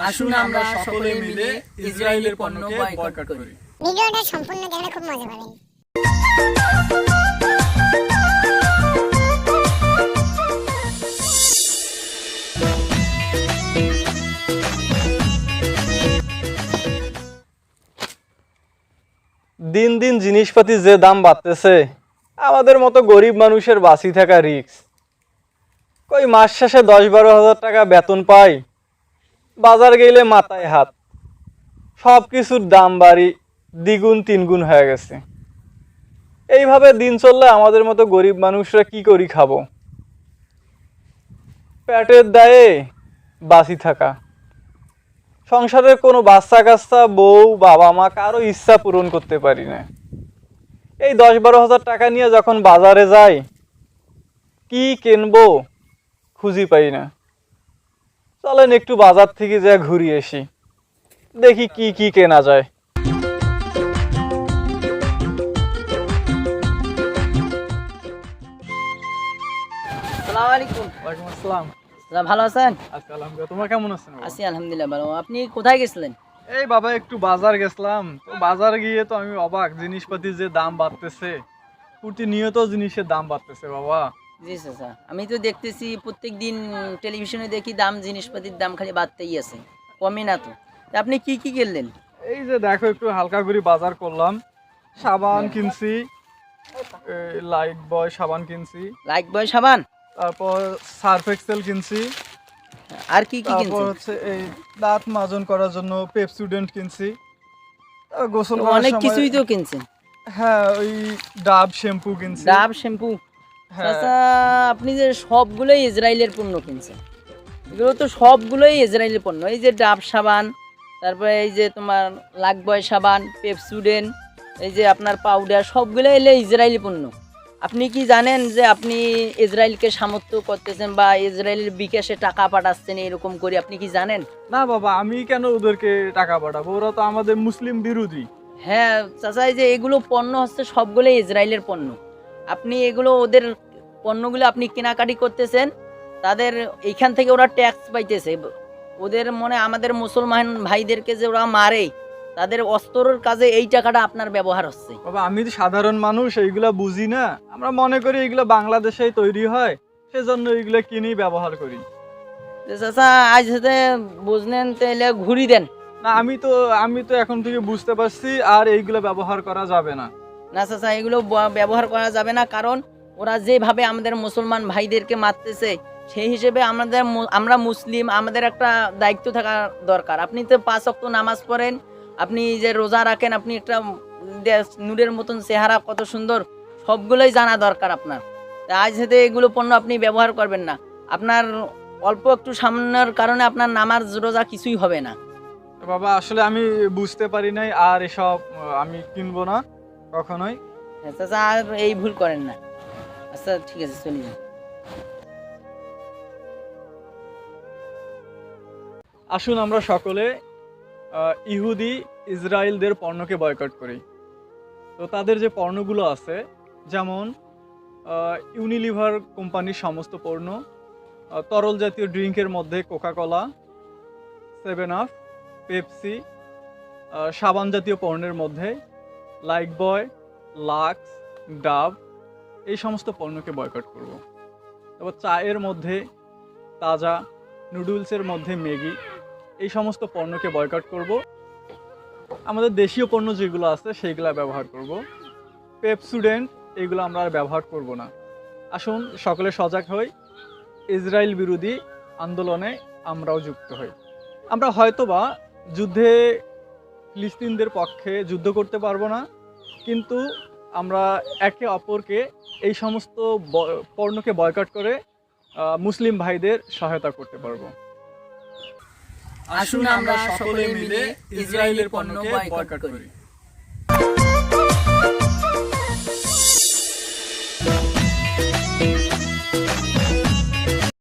আসুন আমরা সকলে মিলে ইসরায়েলের পণ্যকে বয়কট করি। ভিডিওটা সম্পূর্ণ দেখলে খুব মজা পাবেন। দিন দিন জিনিসপাতি যে দাম বাড়তেছে আমাদের মতো গরিব মানুষের বাঁচি থাকা রিক্স কই মাস শেষে দশ বারো হাজার টাকা বেতন পাই। বাজার গেলে মাথায় হাত। সব কিছুর দাম বাড়ি, দ্বিগুণ, তিনগুণ হয়ে গেছে। এইভাবে দিন চললে আমাদের মতো গরিব মানুষরা কি করি খাব? পেটের দায়ে বাঁচি থাকা। সংসারের কোনো বাচ্চা কাচ্চা, বউ, বাবা মা কারও ইচ্ছা পূরণ করতে পারি না। এই দশ বারো হাজার টাকা নিয়ে যখন বাজারে যাই, কি কিনবো খুঁজি পাই না। চলেন একটু বাজার থেকে যা ঘুরি আসি। দেখি কি কি কেনা যায়। সালাম আলাইকুম। ওয়ালাইকুম আসসালাম। ভালো আছেন? তোমার কেমন আছেন আছি আলহামদুলিল্লাহ ভালো। আপনি কোথায় গেছিলেন? এই বাবা একটু বাজার গেছিলাম। তো বাজার গিয়ে তো আমি অবাক জিনিসপাতির যে দাম বাড়তেছে প্রতিনিয়ত জিনিসের দাম বাড়তেছে বাবা। জি চাচা আমি তো দেখতেছি প্রত্যেক দিন টেলিভিশনে দেখি দাম জিনিসপাতির দাম খালি বাড়তেই আছে। কমে না তো। তা আপনি কি কি কিনলেন? এই যে দেখো একটু হালকা করে বাজার করলাম। সাবান কিনছি। লাইট বয় সাবান কিনছি। লাইক বয় সাবান? তারপর সার্ফ এক্সেল কিনছি। আর কি কি তারপর কিনছেন? হচ্ছে এই দাঁত মাজন করার জন্য পেপসুডেন্ট কিনছি। গোসল করার অনেক সময়- কিছুই তো কিনছেন। হ্যাঁ ওই ডাব শ্যাম্পু কিনছি। ডাব শ্যাম্পু? হ্যাঁ চাচা আপনি যে সবগুলোই ইসরায়েলের পণ্য কিনছেন এগুলো তো সবগুলোই ইসরায়েলের পণ্য। এই যে ডাব সাবান তারপরে এই যে তোমার লাকবয় সাবান পেপসুডেন এই যে আপনার পাউডার সবগুলো এলে ইসরায়েলি পণ্য। আপনি কি জানেন যে আপনি ইসরায়েলকে সামর্থ্য করতেছেন বা ইসরায়েলের বিকাশে টাকা পাঠাচ্ছেন এরকম করে? আপনি কি জানেন? না বাবা আমি কেন ওদেরকে টাকা পাঠাবো? ওরা তো আমাদের মুসলিম বিরোধী। হ্যাঁ চাচা এই যে এগুলো পণ্য হচ্ছে সবগুলোই ইসরায়েলের পণ্য। আপনি এগুলো ওদের পণ্যগুলো আপনি কেনাকাটি করতেছেন তাদের এইখান থেকে ওরা ট্যাক্স পাইতেছে। ওদের মনে আমাদের মুসলমান ভাইদেরকে যে ওরা মারে তাদের অস্ত্রের কাজে এই টাকাটা আপনার ব্যবহার হচ্ছে। বাবা আমি তো সাধারণ মানুষ এইগুলা বুঝি না। আমরা মনে করি এইগুলো বাংলাদেশেই তৈরি হয় সেজন্য এইগুলো কিনেই ব্যবহার করি। চাচা আজ সাথে বুঝলেন তাহলে ঘুরি দেন। না আমি তো আমি তো এখন থেকে বুঝতে পারছি আর এইগুলো ব্যবহার করা যাবে না। না চাচা এগুলো ব্যবহার করা যাবে না, কারণ ওরা যেভাবে আমাদের মুসলমান ভাইদেরকে মারতেছে, সেই হিসেবে আমাদের আমরা মুসলিম, আমাদের একটা দায়িত্ব থাকা দরকার। আপনি তো পাঁচ অক্ট নামাজ পড়েন, আপনি যে রোজা রাখেন, আপনি একটা নূরের মতন চেহারা, কত সুন্দর, সবগুলোই জানা দরকার আপনার। আজ সাথে এগুলো পণ্য আপনি ব্যবহার করবেন না। আপনার অল্প একটু সামনের কারণে আপনার নামাজ, রোজা কিছুই হবে না। বাবা, আসলে আমি বুঝতে পারি নাই আর এসব আমি কিনবো না। কখনোই? হ্যাঁ, চাচা আর এই ভুল করেন না। আচ্ছা ঠিক আছে চলে যান। আসুন আমরা সকলে ইহুদি ইসরায়েলদের পণ্যকে বয়কট করি। তো তাদের যে পণ্যগুলো আছে যেমন ইউনিলিভার কোম্পানির সমস্ত পণ্য তরল জাতীয় ড্রিঙ্কের মধ্যে কোকাকোলা সেভেন আপ পেপসি সাবান জাতীয় পণ্যের মধ্যে লাইক বয় লাক্স ডাব এই সমস্ত পণ্যকে বয়কট করব। তারপর চায়ের মধ্যে, তাজা নুডলসের মধ্যে ম্যাগি, এই সমস্ত পণ্যকে বয়কট করব। আমাদের দেশীয় পণ্য যেগুলো আছে, সেইগুলো ব্যবহার করব। পেপসুডেন্ট এগুলো আমরা আর ব্যবহার করব না। আসুন, সকলে সজাগ হই। ইসরায়েল বিরোধী আন্দোলনে আমরাও যুক্ত হই। আমরা হয়তোবা যুদ্ধে ফিলিস্তিনদের পক্ষে যুদ্ধ করতে পারব না। কিন্তু আমরা একে অপরকে এই সমস্ত পণ্যকে বয়কট করে মুসলিম ভাইদের সহায়তা করতে পারব। আসুন আমরা সকলে মিলে ইসরায়েলের পণ্যকে বয়কট করি।